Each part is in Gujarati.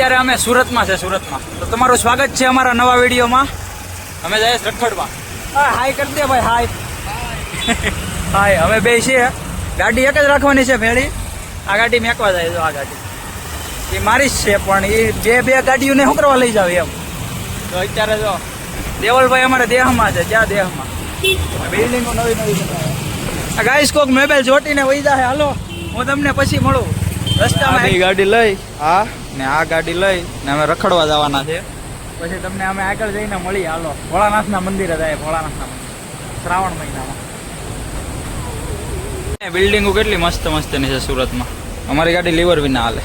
અત્યારે અમે સુરતમાં છે, સુરતમાં. તો તમારું સ્વાગત છે અમારા નવા વિડીયોમાં. અમે જઈએ હા, હાય કરી દે ભાઈ, હાય. હાય અમે બે છીએ ગાડી એક જ રાખવાની છે ભેળી. આ ગાડી મેકવા જાય આ ગાડી. એ મારી જ છે, પણ એ બે બે ગાડીઓને શું કરવા લઈ જાવ એમ. તો અત્યારે જો, દેવલભાઈ અમારે દેહમાં છે ક્યાં દેહમાં. બિલ્ડિંગો નવી નવી આ ગાઈસ કોક મોબાઈલ જોટીને વહી જાય હાલો. હું તમને પછી મળું. રસ્તામાં ગાડી લઈ આ ને આ ગાડી લઈ ને અમે રખડવા જવાના છે. પછી તમને અમે આગળ જઈને મળી, હાલો. ભોળાનાથના મંદિરે જાય, ભોળાનાથના મંદિર. શ્રાવણ મહિનામાં. બિલ્ડિંગો કેટલી મસ્ત મસ્તની છે સુરતમાં. અમારી ગાડી લીવર વિના હાલે.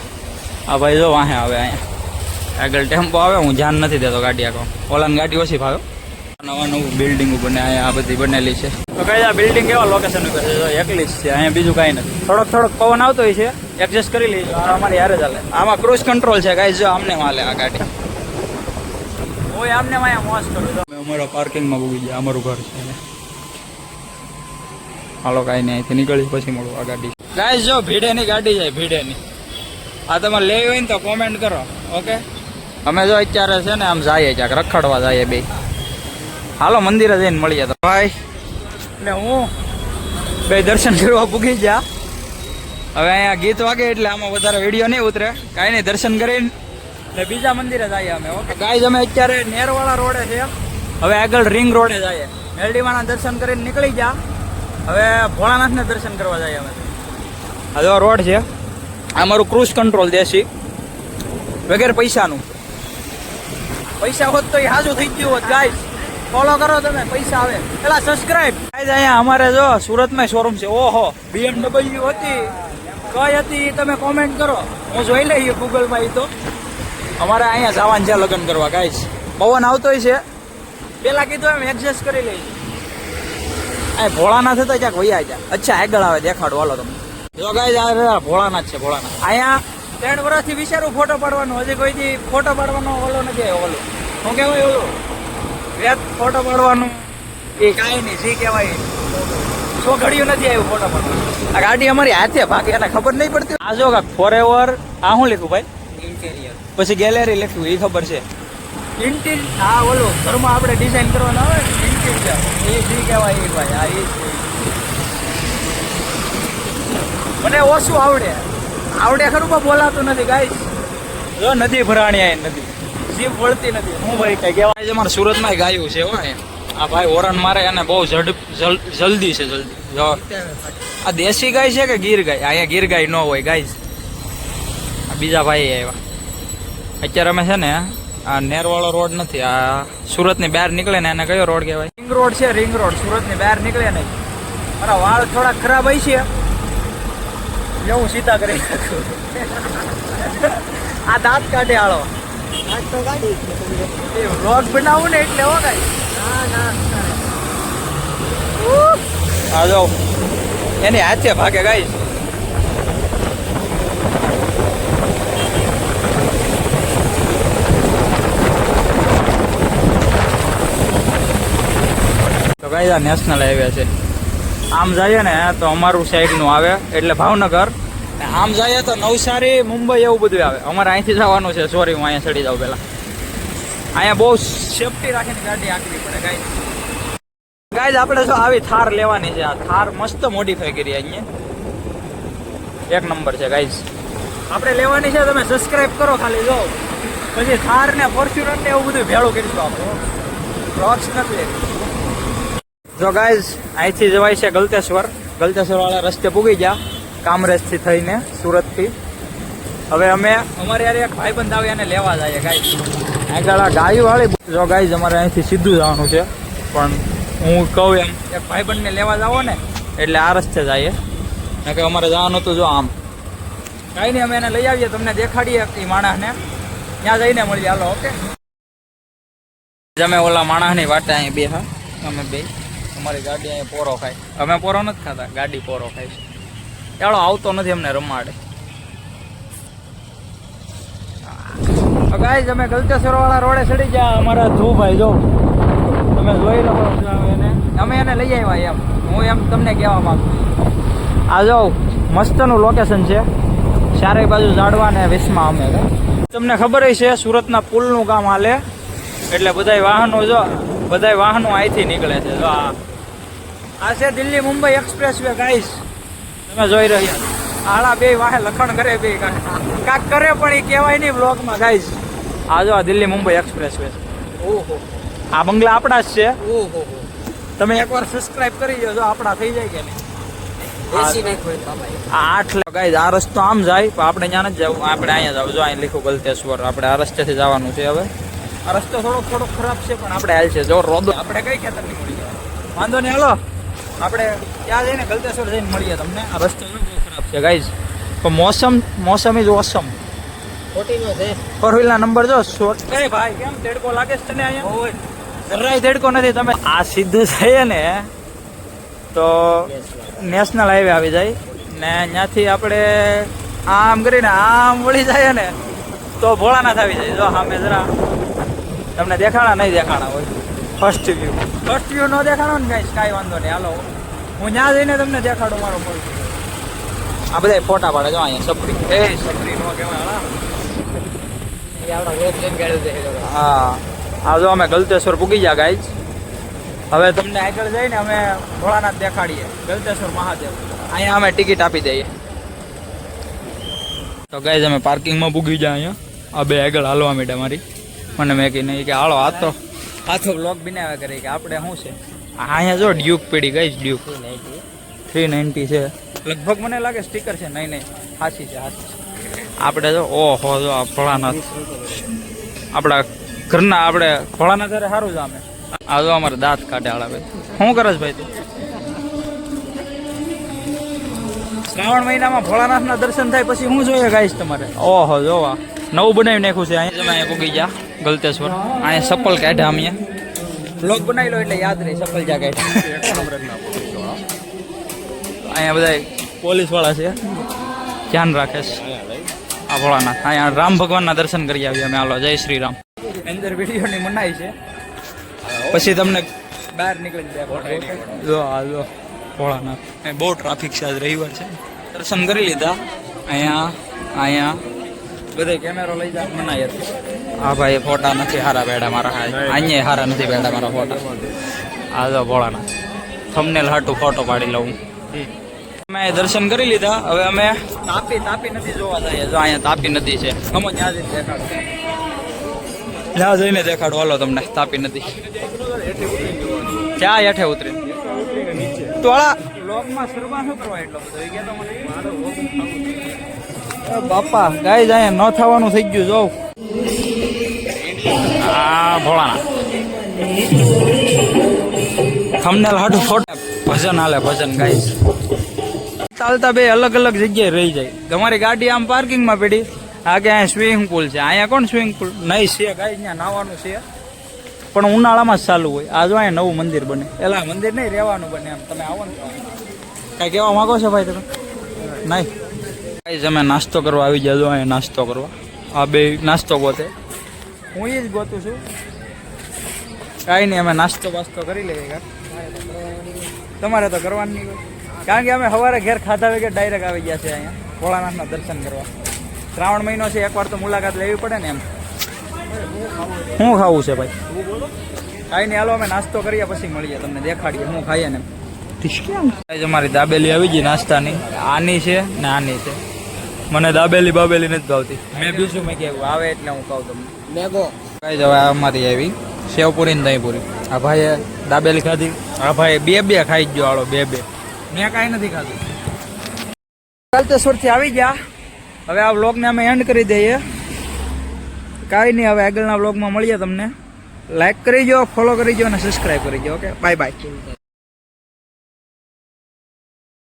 આ ભાઈ જો વાહે આવે અહીંયા. આગળ ટેમ્પો આવે, હું ધ્યાન નથી દેતો ગાડી આગળ ઓલાની ગાડી ઓછી ભાવે. નવા નવું બિલ્ડિંગો બને આ બધી બનેલી છે. તો કઈ આ બિલ્ડિંગ કેવા લોકેશન ઉપર છે? એકલી જ છે, અહીંયા બીજું કાંઈ નથી. થોડોક થોડોક પવન આવતો હોય છે. એડજસ્ટ કરી આ અમારી યારે ચાલે આમાં ક્રુઝ કંટ્રોલ છે ગાઈસ જો આમને માલે આ ગાડી. હું આમને માયા મોસ કરું અમે અમારા પાર્કિંગમાં ભૂગી ગયા અમારું ઘર છે. હાલો કાંઈ નહીં અહીંથી નીકળી પછી મળું આ ગાડી. ગાઈસ જો ભીડેની ગાડી છે ભીડેની. આ તમારે લેવી હોય ને તો કોમેન્ટ કરો ઓકે અમે જો અત્યારે છે ને આમ જઈએ ક્યાંક રખડવા જઈએ બે. હાલો મંદિરે જઈને મળીએ તો. ભાઈ ને હું બે દર્શન કરવા પૂગી ગયા. હવે અહીંયા ગીત વાગે એટલે આમાં વધારે વીડિયો નહીં ઉતરે. કાંઈ નહીં, દર્શન કરીને ને બીજા મંદિરે જઈએ અમે, ઓકે? ગાય અમે અત્યારે નેરવાળા રોડે છે હવે આગળ રિંગ રોડે જઈએ. મેલડીમાના દર્શન કરીને નીકળી ગયા. હવે ભોળાનાથને દર્શન કરવા જઈએ અમે. આ રોડ છે. આ મારું ક્રૂઝ કંટ્રોલ દેશી. વગેરે પૈસાનું. પૈસા હોત તો એ હાજુ થઈ ગયું હોત ગાય ફોલો કરો તમે, પૈસા આવે. પેલા સબસ્ક્રાઇબ ગાઈસ અહીંયા અમારે જો સુરતમાં શોરૂમ છે. ઓહો BMW હતી. કઈ હતી એ તમે કોમેન્ટ કરો. હું જોઈ લઈએ ગૂગલમાં એ તો. અમારે અહીંયા જવાનું છે લગ્ન કરવા ગાઈસ પવન આવતોય છે પેલા કીધું એમ એડજસ્ટ કરી લઈએ આ ભોળાનાથ હતા, ક્યાંક વૈયા ગયા. અચ્છા, આગળ આવે, દેખાડો. હાલો તમે જો આ રહ્યા ભોળાનાથ છે, ભોળાનાથ. અહીંયા ત્રણ વર્ષથી વિચારું ફોટો પાડવાનો. હજી કોઈથી ફોટો પાડવાનો ઓલો નથી ઓલો. શું કહેવાય ઓલો? વેત ફોટો પાડવાનું. એ કાંઈ નહીં, જી કહેવાય સો ઘડિયું નથી આવ્યું ફોટો પાડવાનું આ ગાડી અમારી હાથે બાકી એને ખબર નહીં પડતી. આ જો કાક ફોર એવર આ શું લખ્યું ભાઈ? ઇન્ટેરિયર પછી ગેલેરી લખ્યું એ ખબર છે. ઇન્ટિર હા ઓલો ઘરમાં આપણે ડિઝાઇન કરવાનું આવે ને ઇન્ટિરિયર એ જી કહેવાય એ ભાઈ આ એ મને ઓછું આવડે. આવડે ખરું પણ બોલાતું નથી ગાઈસ જો નદી ભરાણી આ નદી. જીભ વળતી નથી. હું ભાઈ કઈ કહેવાય? છે મારા સુરતમાં ગાયું છે હો અહીંયા. આ ભાઈ ઓરન મારે અને બહુ ઝડપ જલ્દી છે જલ્દી. આ દેશી ગાય છે કે ગીર ગાય? અહીંયા ગીર ગાય ન હોય ગાય આ બીજા ભાઈ આવ્યા. અત્યારે અમે છે ને આ નેરવાળો રોડ નથી આ સુરતની બહાર નીકળે ને એને કયો રોડ કહેવાય? રિંગ રોડ છે રિંગ રોડ. સુરતની બહાર નીકળે નહીં. મારા વાળ થોડા ખરાબ હોય છે. એવું સીધા કરી આ દાંત કાઢે આળો એ વ્લોગ બનાવું ને એટલે હો કઈ આ એની હાથે ભાગે ગાઈશ તો ગાઈસ આ નેશનલ હાઈવે છે. આમ જઈએ ને, તો અમારું સાઈડનું આવે, એટલે ભાવનગર. આમ જઈએ તો નવસારી, મુંબઈ, એવું બધું આવે. અમારે અહીંથી જવાનું છે. સોરી હું અહીંયા ચડી જાઉં પહેલા. અહીંયા બહુ સેફટી રાખીને ગાડી આંકવી પડે ગાય. ગાઈઝ આપણે જો આવી થાર લેવાની છે. આ થાર મસ્ત મોડિફાઈ કરી અહીંયા. એક નંબર છે, ગાઈઝ. આપણે લેવાની છે, તમે સબસ્ક્રાઇબ કરો ખાલી, જો. પછી થાર ને ફોર્ચ્યુનર ને એવું બધું ભેળું કરીશું આપણે રોક્સ નથી જો ગાઈઝ, અહીંથી જવાય છે ગલતેશ્વર. ગલતેશ્વર વાળા રસ્તે પૂગી ગયા, કામરેજથી થઈને સુરતથી. હવે અમે, અમારે યાર એક ભાઈબંધ આવ્યા લેવા જઈએ ગાઈઝ. આગળ આ ગાયું વાળી જો ગાય અમારે અહીંથી સીધું જવાનું છે. પણ હું કહું એમ, એક ભાઈબંધને લેવા જાવો ને, એટલે આ રસ્તે જઈએ. કે અમારે જવાનું હતું જો આમ. કાંઈ નહીં, અમે એને લઈ આવીએ, તમને દેખાડીએ એ માણસને. ત્યાં જઈને મળીએ. હાલો, ઓકે? અમે ઓલા માણસની વાટે અહીં બે, હા? અમે બે. અમારી ગાડી અહીંયા પોરો ખાય. અમે પોરો નથી ખાતા, ગાડી પોરો ખાય છે. ચાલો, આવતો નથી અમને રમાડે. ગાઈઝ અમે ગલતેશ્વર વાળા રોડે ચડી ગયા, અમારા ધુભાઈ, જો. તમે જોઈ લો એને. અમે એને લઈ આવ્યા એમ. હું એમ તમને કહેવા માંગુ આ જો, મસ્તનું લોકેશન છે. ચારેય બાજુ ઝાડવા ને વિસમાં અમે તમને ખબર છે, સુરતના પુલનું કામ હાલે. એટલે બધાય વાહનો જો, બધાય વાહનો અહીંથી નીકળે છે. જો આ. છે Delhi Mumbai expressway guys તમે જોઈ રહ્યા. આળા બે વાહે લખણ કરે બે કાંક કરે પણ એ કહેવાય નહીં બ્લોકમાં ગાઈસ આ જો આ દિલ્હી મુંબઈ એક્સપ્રેસ વે ઓહો. આ બંગલા આપણા જ છે. ઓહો. તમે એકવાર સબસ્ક્રાઇબ કરી જો આપણા થઈ જાય કે નહીં? આઠ ગાઈઝ આ રસ્તો આમ જાય પણ આપણે ત્યાં નથી જવું. આપણે અહીંયા જવું જો અહીં લીખું ગલતેશ્વર આપણે આ રસ્તેથી જવાનું છે હવે. આ રસ્તો થોડોક થોડો ખરાબ છે પણ આપણે હાલ છે. જો રોદો આપણે કઈ મળી જાય? વાંધો નહીં હાલો. આપણે ત્યાં જઈને ગલતેશ્વર જઈને મળીએ તમને. આ રસ્તો બહુ ખરાબ છે. ગાઈઝ પણ મોસમ મોસમ ઇઝ ઓસમ. ખોટી નો છે નંબર જો શોર્ટ કઈ ભાઈ કેમ તેડકો લાગે છે તને અહીંયા? જરાય તેડકો નથી તમે આ સીધું થઈએ ને તો નેશનલ હાઈવે આવી જાય. ને ત્યાંથી આપણે આમ કરીને આમ વળી જાય ને તો ભોળાનાથ આવી જાય. જો સામે જરા તમને દેખાણા નહીં દેખાણા હોય. ફર્સ્ટ વ્યૂ ફર્સ્ટ વ્યૂ ન દેખાડો ને કાંઈ કાંઈ વાંધો નહીં. હાલો. હું ત્યાં જઈને તમને દેખાડું મારો આ બધા ફોટા પાડે જો અહીંયા સપરી એ સપરી નો કહેવાય હાલા. એ આપણા રોજ જેમ ગાડ્યું છે એ લોકો. હા. આ જો અમે ગલતેશ્વર પૂગી ગયા ગાઈજ હવે તમને આગળ જઈને અમે ભોળાનાથ દેખાડીએ. ગલતેશ્વર મહાદેવ. અહીંયા અમે ટિકિટ આપી દઈએ. તો ગાઈઝ અમે પાર્કિંગમાં પૂગી ગયા અહીંયા. આ બે આગળ હાલવા માંડ્યા મારી. મને મેં કીધું નહીં કે હાલો આ તો આ તો બ્લોગ બનાવ્યા કરે કે આપણે શું છે? અહીંયા જો Duke PD guys Duke. Three ninety છે. લગભગ મને લાગે સ્ટીકર છે નહીં નહીં. હાસી છે હાસી છે. આપણે જો ઓહો જો આ ભોળાનાથ આપણા ઘરના આપણે ભોળાનાથ ઘરે સારું જ અમે આ જો અમારે દાંત કાઢે આળા ભાઈ. શું છે ભાઈ તું? શ્રાવણ મહિનામાં ભોળાનાથના દર્શન થાય પછી શું જોઈએ ગાઈશ તમારે? ઓહો જોવા નવું બનાવી નાખ્યું છે. અહીંયા તમે અહીંયા પૂગી ગયા ગલતેશ્વર. અહીંયા સપલ કાઢ્યા અમે. બ્લોગ બનાવી લો એટલે યાદ રહી સપલ જા કાઢ્યા. અહીંયા બધા પોલીસવાળા છે. ધ્યાન રાખે છે. આ ભોળાનાથ. અહીંયા રામ ભગવાનના દર્શન કરી આવીએ અમે. હાલો જય શ્રી રામ. અંદર વિડીયોની મનાઈ છે. પછી તમને બહાર નીકળી જાય જો આ જો ભોળાનાથ. બહુ ટ્રાફિક છે આજ રવિવાર છે. દર્શન કરી લીધા. અહીંયા અહીંયા. બધે કેમેરો લઈ જાય મનાય હતી. હા ભાઈ ફોટા નથી હારા બેડા મારા અહીંયા હારા નથી બેડા મારા ફોટા. આ જો ભોળાનાથ. થમનેલ હાટું ફોટો પાડી લઉં. અમે દર્શન કરી લીધા. હવે અમે તાપી તાપી નદી જોવા જઈએ. જો અહીંયા તાપી નદી છે. અમો ત્યાં જઈને દેખાડો. ત્યાં જઈને દેખાડો. હાલો તમને. તાપી નદી. ક્યાં હેઠે ઉતરી તો આળા લોકમાં શરૂઆત શું કરવા એટલો બધો? બાપા ગાય જાય ન થવાનું થઈ ગયું જોઉં આ ભોળાના. થમનેલ હાટું ફોટા ભજન હાલે ભજન ગાઈસ ચાલતા બે અલગ અલગ જગ્યાએ રહી જાય. તમારી ગાડી આમ પાર્કિંગમાં પડી. આ કે અહીંયા સ્વિમિંગ પુલ છે. અહીંયા કોણ સ્વિમિંગ પુલ નહીં છે ગાઈ ત્યાં નાવાનું છે. પણ ઉનાળામાં જ ચાલુ હોય. આ જો અહીંયા નવું મંદિર બને. એલા, મંદિર નહીં, રહેવાનું બને એમ. તમે આવો ને કાંઈ કહેવા માંગો છો ભાઈ તમે? નહીં. ભાઈ અમે નાસ્તો કરવા આવી જાજો અહીંયા નાસ્તો કરવા. આ બે નાસ્તો ગોતે. હું એ જ ગોતું છું. કાંઈ નહીં, અમે નાસ્તો બાસ્તો કરી લઈએ તમારે તો કરવાનું નહીં કારણ કે અમે સવારે ઘેર ખાધા વગર ડાયરેક્ટ આવી ગયા છે અહીંયા. ભોળાનાથના દર્શન કરવા. શ્રાવણ મહિનો છે એકવાર તો મુલાકાત લેવી પડે ને એમ. શું ખાવું છે ભાઈ? કાંઈ નહીં હાલો અમે નાસ્તો કરીએ પછી મળીએ તમને દેખાડીએ હું ખાઈએ ને ગાઈઝ, અમારી દાબેલી આવી ગઈ નાસ્તાની. આની છે ને આની છે. મને દાબેલી બાબેલી નથી ભાવતી. મેં બીજું મેં કેવું આવે એટલે હું કહું તમને. મેગો. ગાઈઝ હવે અમારી આવી. સેવપુરી ને દહીંપુરી. આ ભાઈએ દાબેલી ખાધી. આ ભાઈ બે બે ખાઈ જ ગયો આળો બે બે. મેં કાંઈ નથી ખાધું. કાલતેશ્વરથી આવી ગયા. હવે આ વ્લોગને અમે એન્ડ કરી દઈએ. કાંઈ નહીં, હવે આગળના વ્લોગમાં મળીએ તમને. લાઈક કરી જો ફોલો કરી જો અને સબસ્ક્રાઈબ કરી દો ઓકે બાય બાય